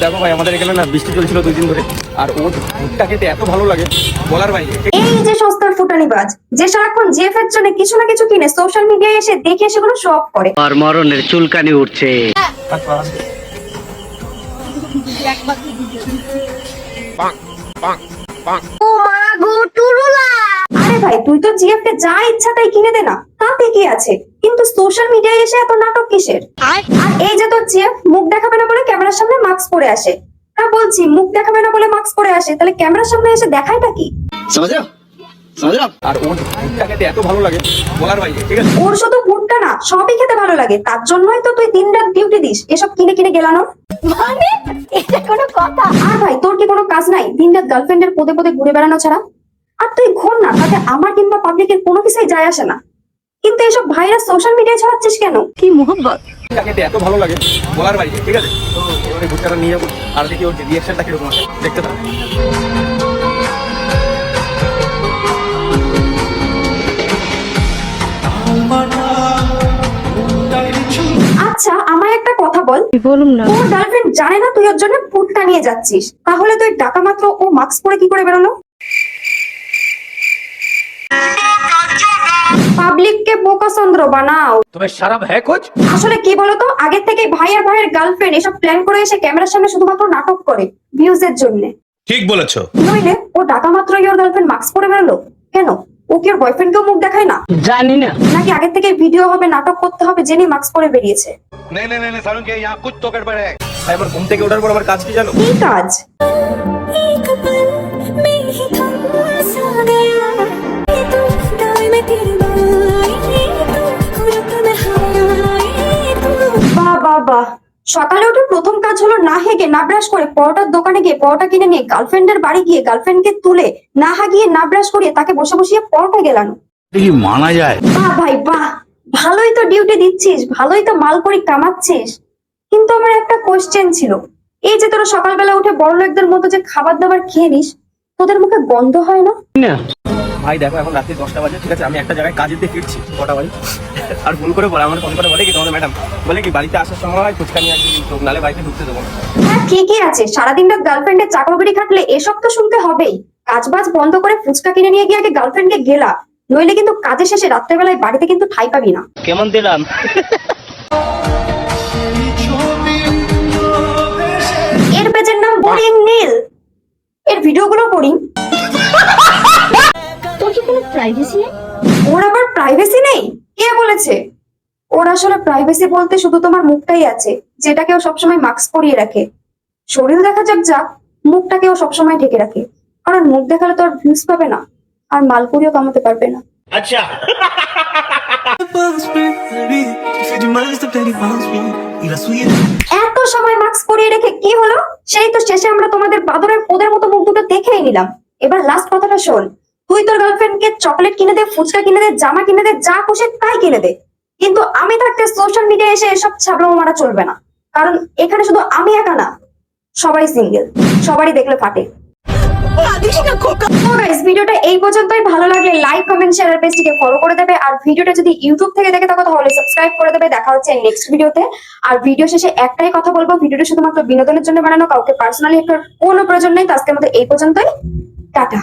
দেখো ভাই আমাদের এখানে না বৃষ্টি চলছিল দুই দিন ধরে। আর ওর ভুট্টা খেতে এত ভালো লাগে বলার বাইরে। এই যে সস্তার ফুটানিবাজ যে সারাক্ষণ জেফ এর জন্য কিছু না কিছু কিনে সোশ্যাল মিডিয়ায় এসে দেখে সেগুলো শো অফ করে। আর মরণের চুলকানি উঠছে। আরে ভাই তুই তো জিএফ কে যা ইচ্ছা তাই কিনে দে না তাতে কি আছে? কিন্তু সোশ্যাল মিডিয়ায় এসে এত নাটক কিসের? আর এই যে তোর জিএফ মুখ দেখাবে না বলে ক্যামেরার সামনে মাস্ক পরে আসে। তা বলছি মুখ দেখাবে না বলে মাস্ক পরে আসে তাহলে ক্যামেরার সামনে এসে দেখায়টা কি? আর ওর এত ভালো লাগে বলার বাইরে ঠিক আছে? ওর শুধু ভুট্টা না সবই খেতে ভালো লাগে। তার জন্যই তো তুই দিন রাত ডিউটি দিস। এসব কিনে কিনে গেলানো মানে? এটা কোনো কথা। আর ভাই তোর কি কোনো কাজ নাই? দিন রাত গার্লফ্রেন্ডের পদে পদে ঘুরে বেড়ানো ছাড়া? আর তুই ঘোর না তাতে আমার কিংবা পাবলিকের কোনো কিছুই যায় আসে না। কিন্তু এসব ভাইরাস সোশ্যাল মিডিয়ায় ছড়াচ্ছিস কেন? কি খেতে এত ভালো লাগে বলার বাইরে ঠিক আছে? তো ভুট্টাটা নিয়ে যাব আর দেখি ওর রিয়াকশনটা কীরকম আছে দেখতে আচ্ছা আমায় একটা কথা বল। বলুন না? তোর গার্লফ্রেন্ড জানে না তুই ওর জন্য ফুটটা নিয়ে যাচ্ছিস। তাহলে তুই টাকা মাত্র ও মাস্ক পরে কি করে বেরোলো? পাবলিককে বোকাচন্দ্র বানাও। তুমি শরম হ্যায় কুছ আসলে কি বলতো? আগে থেকে ভাই আর ভাইয়ের গার্লফ্রেন্ড এসব প্ল্যান করে এসে ক্যামেরার সামনে শুধুমাত্র নাটক করে ভিউজের জন্য। ঠিক বলেছ। নইলে ও টাকা মাত্র ওর গার্লফ্রেন্ড মাস্ক পরে বেরোলো কেন? ও কি ওর বয়ফ্রেন্ডকেও মুখ দেখায় না? জানি না। নাকি আগে থেকে ভিডিও হবে নাটক করতে হবে জেনে মাস্ক পরে বেরিয়েছে? নে নে নে সারুন কে ইয়া কুছ তো গড়বড় হ্যায় সাইবার ঘুম থেকে ওঠার পর আবার কাজ কি জানো? কি কাজ? সকালে উঠে প্রথম কাজ হলো না হেগে না ব্রাশ করে পরোটার দোকানে গিয়ে পরোটা কিনে নিয়ে গার্লফ্রেন্ডের বাড়ি গিয়ে গার্লফ্রেন্ডকে তুলে না হাগিয়ে না ব্রাশ করিয়ে তাকে বসে বসিয়ে পরোটা গেলানো। মানা যায়? বাহ ভাই বাহ ভালোই তো ডিউটি দিচ্ছিস ভালোই তো মাল করি কামাচ্ছিস। কিন্তু আমার একটা কোশ্চেন ছিল এই যে তোরা সকালবেলা উঠে বড় লোকদের মতো যে খাবার দাবার খেয়ে নিস তোদের মুখে গন্ধ হয় না? না। ভাই দেখো এখন রাত্রি দশটা বাজে ঠিক আছে? আমি একটা জায়গায় কাজে দিয়ে ফিরছি কটা বাজে? আর ভুল করে বলে আমার ফোন করে বলে কি তোমাদের ম্যাডাম বলে কি বাড়িতে আসার সময় হয় ফুচকা নিয়ে আসবি তো নালে বাড়িতে ঢুকতে দেবো। হ্যাঁ ঠিকই আছে? সারাদিন রাত গার্লফ্রেন্ডের চাকরবাড়ি খাটলে এসব তো শুনতে হবেই। কাজ বাজ বন্ধ করে ফুচকা কিনে নিয়ে গিয়ে আগে গার্লফ্রেন্ডকে গেলা নইলে কিন্তু কাজের শেষে রাত্রেবেলায় বাড়িতে কিন্তু ঠাই পাবি না। কেমন দিলাম? এর পেজের নাম বোরিং নীল। এর ভিডিওগুলো বোরিং। তোর কি কোনো প্রাইভেসি নেই? ওর আবার প্রাইভেসি নেই? কে বলেছে? ওর আসলে প্রাইভেসি বলতে শুধু তোমার মুখটাই আছে যেটাকে ও সবসময় মাস্ক পরিয়ে রাখে। শরীর দেখা যাক যাক মুখটাকে ও সবসময় ঢেকে রাখে। কারণ মুখ দেখালে তো আর ভিউজ পাবে না আর মালপুরিও কামাতে পারবে না। এত সময় মাস্ক পরিয়ে রেখে কি হলো? সেই তো শেষে আমরা তোমাদের বাদরের পোদের মতো মুখ দুটো দেখেই নিলাম। এবার লাস্ট কথাটা শোন। তুই তোর গার্লফ্রেন্ডকে চকলেট কিনে দে, ফুচকা কিনে দে, জামা কিনে দে, যা খুশি তাই কিনে দে। কিন্তু আমি থাকতে সোশ্যাল মিডিয়ায় এসে এসব ছাবলামো মারা চলবে না। কারণ এখানে শুধু আমি একা না, সবাই সিঙ্গেল সবারই দেখলে ফাটে। ভিডিওটা এই পর্যন্তই। ভালো লাগলে লাইক কমেন্ট শেয়ার পেজটিকে ফলো করে দেবে। আর ভিডিওটা যদি ইউটিউব থেকে দেখে থাকো, তাহলে সাবস্ক্রাইব করে দেবে। দেখা হচ্ছে নেক্সট ভিডিওতে। আর ভিডিও শেষে একটাই কথা বলব, ভিডিওটা শুধুমাত্র বিনোদনের জন্য বানানো, কাউকে পার্সোনালি কোনো প্রয়োজন নেই। তো আজকের মতো এই পর্যন্তই। টাটা।